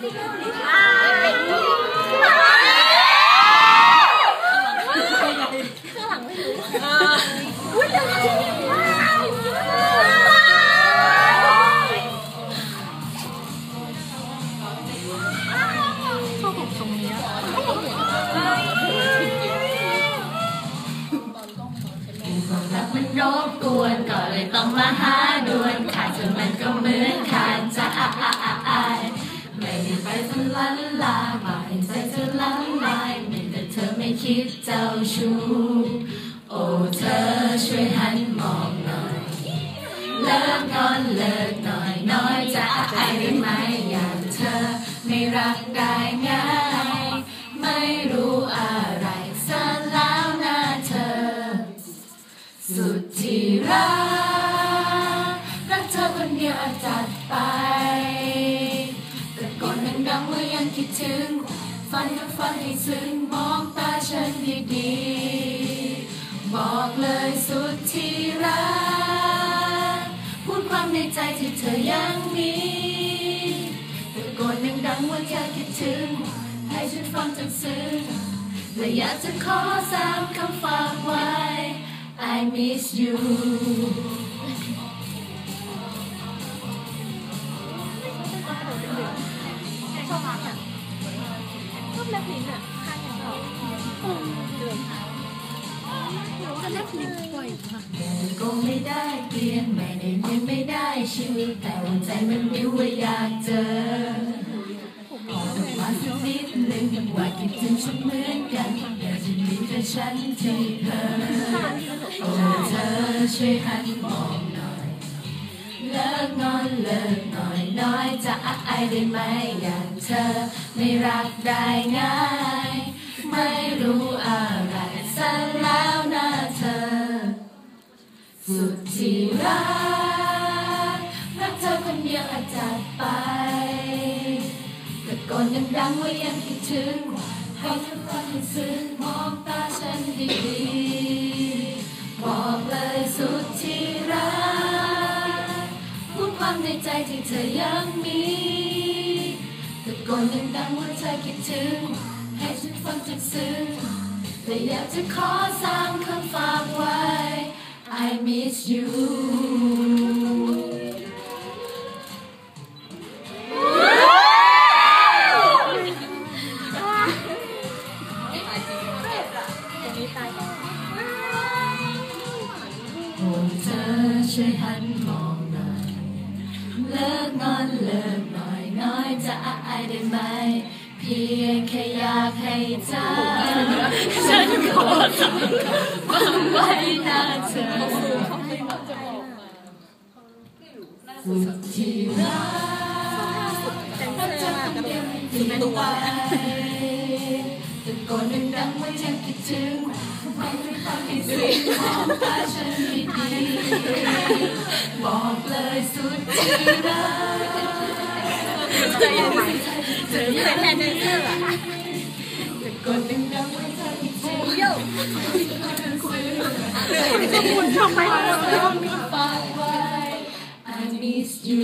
ชอบผมตรงนี้อะรักมันรบกวนก็เลยต้องมาหาดวนขาดเธอมันก็เหมือน ลันลาบ่ายใจเธอลังลายไม่แต่เธอไม่คิดเจ้าชู้โอ้เธอช่วยหันมองหน่อยเลิกงอนเลิกหน่อยน้อยจะอายได้ไหมอย่างเธอไม่รักได้ง่ายไม่รู้อะไรซะแล้วนะเธอ สุดที่รักรักเธอคนเดียวอาจจัดไถึง ฝันก็ฝันให้ซึ้งมองตาฉันดีๆ บอกเลยสุดที่รัก พูดความในใจที่เธอยังมีแต่ก่อนดังๆว่ายังคิดถึง ให้ฉันฟังจนซึ้งและอยากจะขอสามคำฝากไว้ I miss you ชอบอาร์ ตอะชอบลิ้นอะข้างอย่างเราอืมเดินจะแลบลิ้นบ่อยมากก็ไม่ได้เปลี่ยนไม่ได้เปลี่ยนไม่ได้ชีวิตแต่หัวใจมันบิ้วว่าอยากเจอขออกม้สักนิดหนึ่งว่าคิดถึงฉันเหมือนกันอยากจะมีแต่ฉันที่เธอโอ้เธอช่วยหันมองหน่อยเลิกงอนเลิกหน่อย น้อายได้ไหมอย่างเธอ ไม่รักได้ง่าย ไม่รู้อะไรซะแล้วนะเธอ สุดที่รัก รักเธอคนเดียวอาจจัดไปแต่ก่อนดังๆว่ายังคิดถึงให้เธอฟังให้ซึ้งมองตาฉันดีๆบอกเลยสุดที่รักพูดความในใจที่เธอยังมี อนดังๆว่าเธอคิดถึง ให้ฉันฟังจนซึ้งแต่อยากจะขอสามคำฝากไว้ I miss you โอ้เธอช่วยหันมองหน่อยเลิกงอนเลิกหน่อย น้อยจะอายได้ไหม เพียงแค่อยากให้เธอฉันขอทำฟังไว้นะเธอสุดที่รักรักเธอคนเดียวไม่ทิ้งไปแต่ก่อนดังๆว่ายังคิดถึงไม่ได้ฟังให้ซึ้งมองตาฉันดีๆบอกเลยสุดที่รัก 这样子，只会太内射了。不用。我唱白了。I miss you.